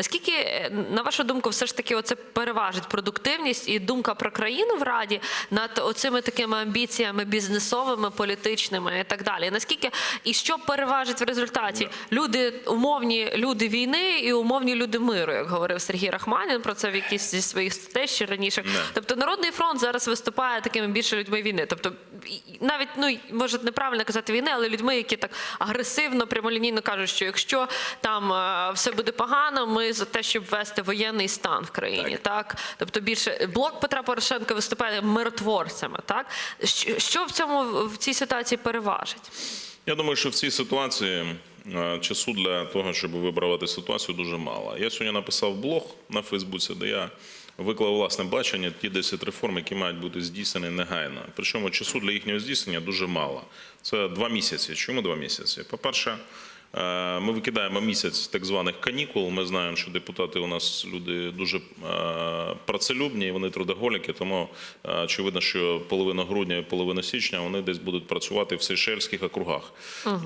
Наскільки, е, на вашу думку, все ж таки оце переважить продуктивність і думка про країну в Раді над оцими такими амбіціями бізнесовими, політичними і так далі? Наскільки і що переважить в результаті? Люди умовні люди війни і умовні люди миру, як говорив Сергій Рахманін про це в якійсь зі своїх статей ще раніше. Тобто народний фронт зараз виступає такими більше людьми війни. Тобто навіть ну може неправильно казати війни, але людьми, які так агресивно, прямолінійно кажуть, що якщо там е, все буде погано, ми за те, щоб ввести воєнний стан в країні. Так, тобто більше блок Петра Порошенка виступає миротворцями. Так що, в цьому в цій ситуації переважить? Я думаю, що в цій ситуації е, часу для того, щоб виправити ситуацію, дуже мало. Я сьогодні написав блог на Фейсбуці, де я виклав власне бачення ті 10 реформ, які мають бути здійснені негайно. Причому часу для їхнього здійснення дуже мало. Це два місяці. Чому два місяці? По-перше, е, ми викидаємо місяць так званих канікул. Ми знаємо, що депутати у нас люди дуже е, працелюбні, вони трудоголіки, тому е, очевидно, що половина грудня і половина січня вони десь будуть працювати в Сейшельських округах.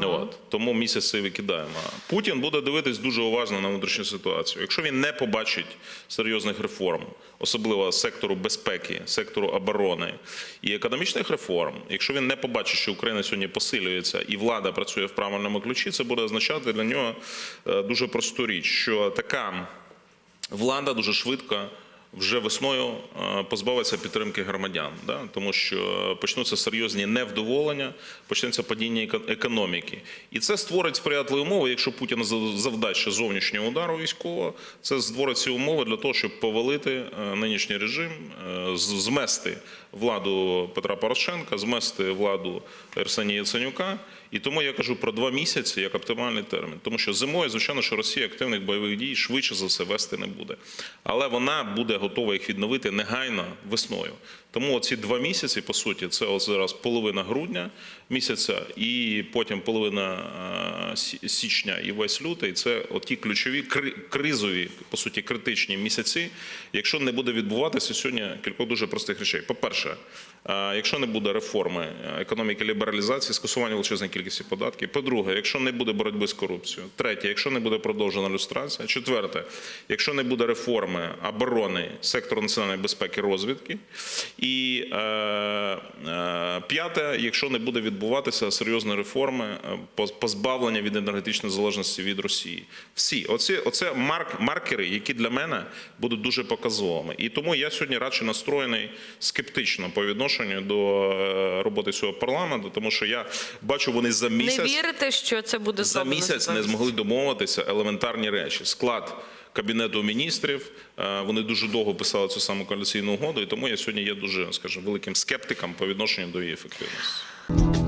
От. Тому місяць цей викидаємо. Путін буде дивитись дуже уважно на внутрішню ситуацію. Якщо він не побачить серйозних реформ, особливо сектору безпеки, сектору оборони і економічних реформ, якщо він не побачить, що Україна сьогодні посилюється і влада працює в правильному ключі, це буде означати для нього е, дуже просту річ, що така влада дуже швидко. Вже весною е, позбавиться підтримки громадян, да? тому що почнуться серйозні невдоволення, почнеться падіння економіки. І це створить сприятливі умови, якщо Путін зав- завдасть ще зовнішнього удару військового, це створить ці умови для того, щоб повалити е, нинішній режим, е, змести владу Петра Порошенка, змести владу Арсенія Яценюка. І тому я кажу про два місяці як оптимальний термін. Тому що зимою, звичайно, що Росія активних бойових дій швидше за все вести не буде. Але вона буде готова їх відновити негайно весною. Тому ці два місяці, по суті, це зараз половина грудня місяця, і потім половина е, січня і весь лютий. Це оті ключові кризові, по суті, критичні місяці. Якщо не буде відбуватися сьогодні кілька дуже простих речей. По-перше, е, якщо не буде реформи е, економіки лібералізації, скасування величезної кількості податків. По-друге, якщо не буде боротьби з корупцією. Третє, якщо не буде продовжена люстрація. Четверте, якщо не буде реформи оборони, сектору національної безпеки, розвідки. І е, е, п'яте, якщо не буде відбуватися серйозні реформи, е, позбавлення від енергетичної залежності від Росії. Всі, оці, оце марк, маркери, які для мене будуть дуже показовими. І тому я сьогодні радше настроєний скептично по відношенню до е, роботи цього парламенту, тому що я бачу, вони за місяць Не вірите, що це буде за місяць не змогли домовитися елементарні речі. Склад кабінету міністрів. е, Вони дуже довго писали цю саму коаліційну угоду, і тому я сьогодні є дуже, скажімо, великим скептиком по відношенню до її ефективності.